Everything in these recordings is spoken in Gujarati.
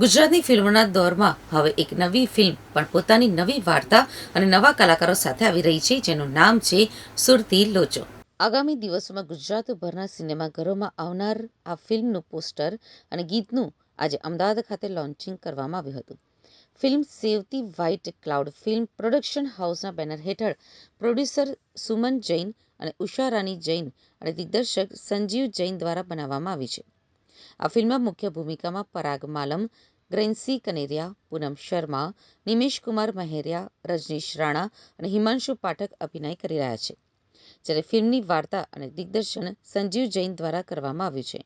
ગુજરાતની ફિલ્મોના દોરમાં હવે એક નવી ફિલ્મ પણ પોતાની નવી વાર્તા અને નવા કલાકારો સાથે આવી રહી છે, જેનું નામ છે સુરતી લોચો. આગામી દિવસોમાં ગુજરાતભરના સિનેમાઘરોમાં આવનાર આ ફિલ્મનું પોસ્ટર અને ગીતનું આજે અમદાવાદ ખાતે લોન્ચિંગ કરવામાં આવ્યું હતું. Film સેવતી white cloud film production હાઉસના બેનર હેઠળ પ્રોડ્યુસર સુમન જૈન અને ઉષા રાની જૈન અને દિગ્દર્શક સંજીવ જૈન દ્વારા બનાવવામાં આવી છે. આ ફિલ્મમાં મુખ્ય ભૂમિકામાં પરાગ માલમ, ગ્રેન્સી કનેરિયા, પૂનમ શર્મા નિમેશ કુમાર મહેરિયા, રજનીશ રાણા અને હિમાંશુ પાઠક અભિનય કરી રહ્યા છે, જ્યારે ફિલ્મની વાર્તા અને દિગ્દર્શન સંજીવ જૈન દ્વારા કરવામાં આવ્યું છે.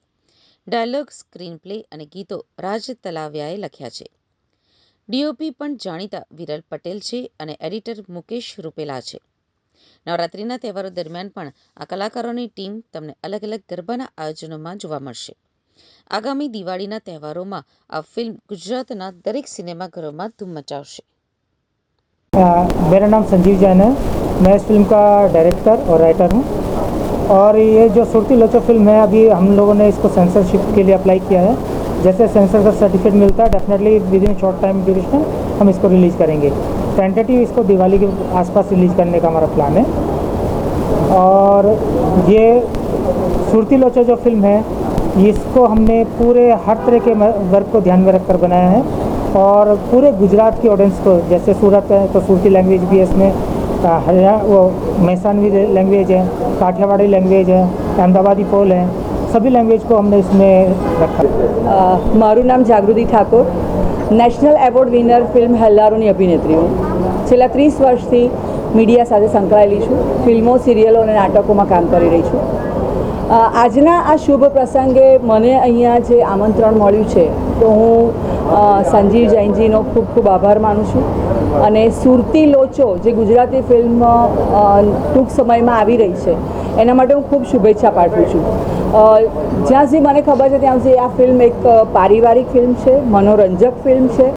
ડાયલોગ સ્ક્રીન પ્લે અને ગીતો રાજ તલાવિયાએ લખ્યા છે. ડીઓપી પણ જાણીતા વિરલ પટેલ છે અને એડિટર મુકેશ રૂપેલા છે. નવરાત્રિના તહેવારો દરમિયાન પણ આ કલાકારોની ટીમ તમને અલગ અલગ ગરબાના આયોજનોમાં જોવા મળશે. આગામી દિવાળીના તહેવારોમાં આ ફિલ્મ ગુજરાતના દરેક સિનેમાઘરોમાં ધૂમ મચાવશે अ, मेरा नाम संजीव जैन है मैं इस फिल्म का डायरेक्टर और राइटर हूँ और ये जो सुरती लोचो फिल्म है अभी हम लोगों ने इसको सेंसरशिप के लिए अप्लाई किया है जैसे सेंसर का सर्टिफिकेट मिलता है definitely within short time duration हम इसको रिलीज़ करेंगे टेंटेटिव इसको दिवाली के आसपास रिलीज़ करने का हमारा प्लान है और ये सुरती लोचो जो फिल्म है इसको हमने पूरे हर तरह के म- वर्ग को ध्यान में रखकर बनाया है और पूरे गुजरात की ऑडियंस को जैसे सूरत है तो सूरती लैंग्वेज भी है इसमें अ, हरियाणा वो मैसानवी लैंग्वेज है काठियावाड़ी लैंग्वेज है अहमदाबादी पोल है सभी लैंग्वेज को हमने इसमें रखा है અ, મારું નામ Jagruti Thakor national award winner film હેલ્લારોની અભિનેત્રી હું છેલ્લા ત્રીસ વર્ષથી મીડિયા સાથે સંકળાયેલી છું ફિલ્મો સિરિયલો અને નાટકોમાં કામ કરી રહી છું અ, આજના આ શુભ પ્રસંગે મને અહીંયા જે આમંત્રણ મળ્યું છે, તો હું સંજીવ જૈનજીનો ખૂબ ખૂબ આભાર માનું છું. અને સુરતી લોચો જે ગુજરાતી ફિલ્મ ટૂંક સમયમાં આવી રહી છે, એના માટે હું ખૂબ શુભેચ્છા પાઠવું છું. જ્યાં સુધી મને ખબર છે, ત્યાં સુધી આ ફિલ્મ એક પારિવારિક ફિલ્મ છે, મનોરંજક ફિલ્મ છે.